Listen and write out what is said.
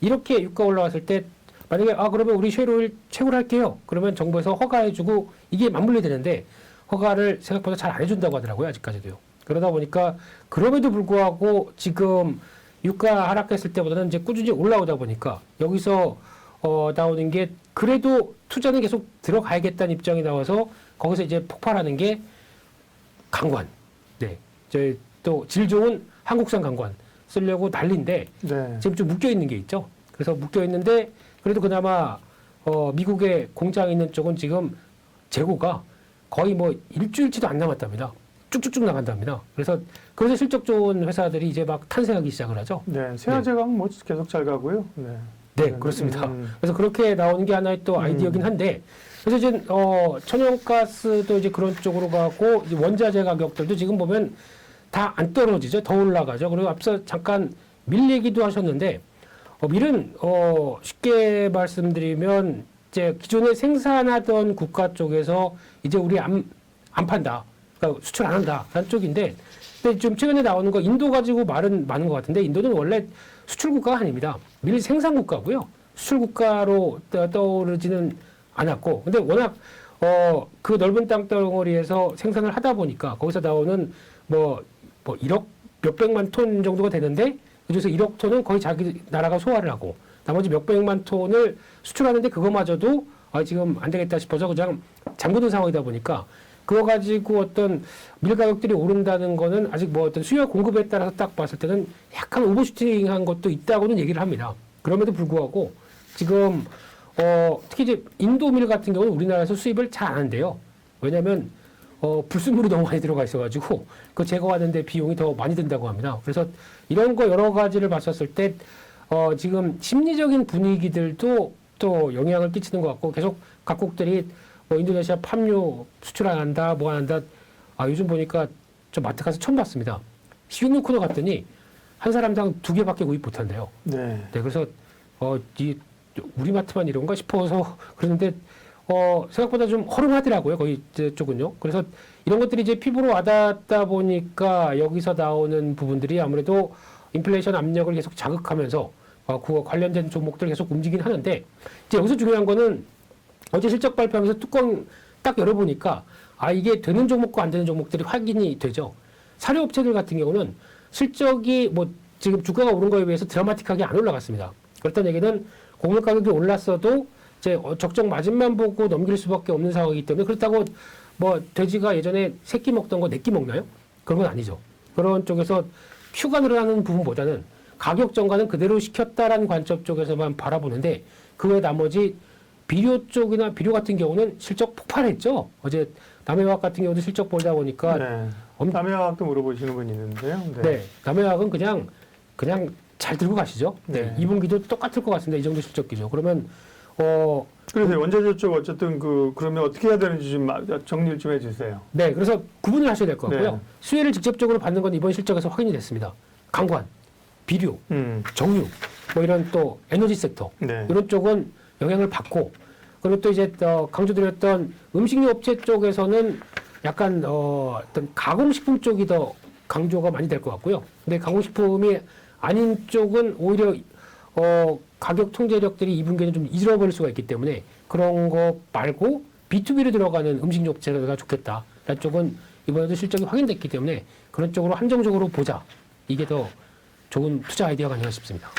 이렇게 유가 올라왔을 때 만약에 아 그러면 우리 쉐로일 최고로 할게요. 그러면 정부에서 허가해주고 이게 맞물려 되는데 허가를 생각보다 잘 안 해준다고 하더라고요 아직까지도요. 그러다 보니까 그럼에도 불구하고 지금 유가 하락했을 때보다는 이제 꾸준히 올라오다 보니까 여기서 어, 나오는 게 그래도 투자는 계속 들어가야겠다는 입장이 나와서 거기서 이제 폭발하는 게 강관. 네. 저희 또 질 좋은 한국산 강관 쓰려고 난리인데 네. 지금 좀 묶여 있는 게 있죠. 그래서 묶여 있는데 그래도 그나마 어, 미국의 공장 있는 쪽은 지금 재고가 거의 뭐 일주일치도 안 남았답니다. 쭉쭉쭉 나간답니다. 그래서 그래서 실적 좋은 회사들이 이제 막 탄생하기 시작을 하죠. 네. 세아제강 뭐 계속 잘 가고요. 네. 네, 그렇습니다. 음. 그래서 그렇게 나오는 게 하나의 또 아이디어긴 한데, 그래서 이제 어 천연가스도 이제 그런 쪽으로 가고 원자재 가격들도 지금 보면 다 안 떨어지죠, 더 올라가죠. 그리고 앞서 잠깐 밀 얘기도 하셨는데, 어, 밀은 어 쉽게 말씀드리면 이제 기존에 생산하던 국가 쪽에서 이제 우리 안 안 판다, 그러니까 수출 안 한다 라는 쪽인데, 근데 좀 최근에 나오는 거 인도 가지고 말은 많은 것 같은데 인도는 원래 수출 국가가 아닙니다. 밀 생산 국가고요. 수출 국가로 떠- 떠오르지는 않았고, 근데 워낙 어 그 넓은 땅덩어리에서 생산을 하다 보니까 거기서 나오는 뭐 뭐 1억 몇백만 톤 정도가 되는데 그중에서 1억 톤은 거의 자기 나라가 소화를 하고 나머지 몇백만 톤을 수출하는데 그거마저도 아 지금 안 되겠다 싶어서 그냥 잠그는 상황이다 보니까 그거 가지고 어떤 밀 가격들이 오른다는 거는 아직 뭐 어떤 수요 공급에 따라서 딱 봤을 때는 약간 오버슈팅한 것도 있다고는 얘기를 합니다. 그럼에도 불구하고 지금 어 특히 이제 인도 밀 같은 경우는 우리나라에서 수입을 잘 안 한대요. 왜냐하면 어 불순물이 너무 많이 들어가 있어가지고 그 제거하는데 비용이 더 많이 든다고 합니다. 그래서 이런 거 여러 가지를 봤었을 때 어 지금 심리적인 분위기들도 또 영향을 끼치는 것 같고 계속 각국들이 뭐 인도네시아 팜유 수출 안 한다, 뭐 안 한다. 아 요즘 보니까 저 마트 가서 처음 봤습니다. 식용유 코너 갔더니 한 사람당 두 개밖에 구입 못 한대요. 네. 네, 그래서 어, 이 우리 마트만 이런가 싶어서 그러는데 어, 생각보다 좀 허름하더라고요. 거기 저 쪽은요. 그래서 이런 것들이 이제 피부로 와닿다 보니까 여기서 나오는 부분들이 아무래도 인플레이션 압력을 계속 자극하면서 어, 그거 관련된 종목들 계속 움직이긴 하는데 이제 여기서 중요한 거는 어제 실적 발표하면서 뚜껑 딱 열어보니까 아 이게 되는 종목과 안 되는 종목들이 확인이 되죠. 사료업체들 같은 경우는 실적이 뭐 지금 주가가 오른 거에 비해서 드라마틱하게 안 올라갔습니다. 그렇다는 얘기는 곡물 가격이 올랐어도 이제 어, 적정 마진만 보고 넘길 수밖에 없는 상황이기 때문에 그렇다고 뭐 돼지가 예전에 새끼 먹던 거 내끼 먹나요? 그런 건 아니죠. 그런 쪽에서 큐가 늘어나는 부분보다는 가격 정가는 그대로 시켰다라는 관점 쪽에서만 바라보는데 그 외 나머지 비료 쪽이나 비료 같은 경우는 실적 폭발했죠. 어제 남해화학 같은 경우도 실적 보다 보니까 네. 엄- 남해화학도 물어보시는 분 있는데요. 네. 남해화학은 그냥 그냥 잘 들고 가시죠. 네. 네. 2분기도 똑같을 것 같습니다. 이 정도 실적기죠. 그러면 어 그래서 원자재 쪽 어쨌든 그 그러면 어떻게 해야 되는지 좀 마- 정리를 좀 해주세요. 네, 그래서 구분을 하셔야 될 것 같고요. 네. 수혜를 직접적으로 받는 건 이번 실적에서 확인이 됐습니다. 강관, 비료, 음. 정유, 뭐 이런 또 에너지 섹터 네. 이런 쪽은 영향을 받고 그리고 또 이제 어, 강조드렸던 음식료 업체 쪽에서는 약간 어, 어떤 가공식품 쪽이 더 강조가 많이 될 것 같고요. 근데 가공식품이 아닌 쪽은 오히려 어, 가격 통제력들이 2분기에는 좀 잃어버릴 수가 있기 때문에 그런 거 말고 B2B로 들어가는 음식료 업체가 좋겠다. 라는 쪽은 이번에도 실적이 확인됐기 때문에 그런 쪽으로 한정적으로 보자. 이게 더 좋은 투자 아이디어가 아닌가 싶습니다.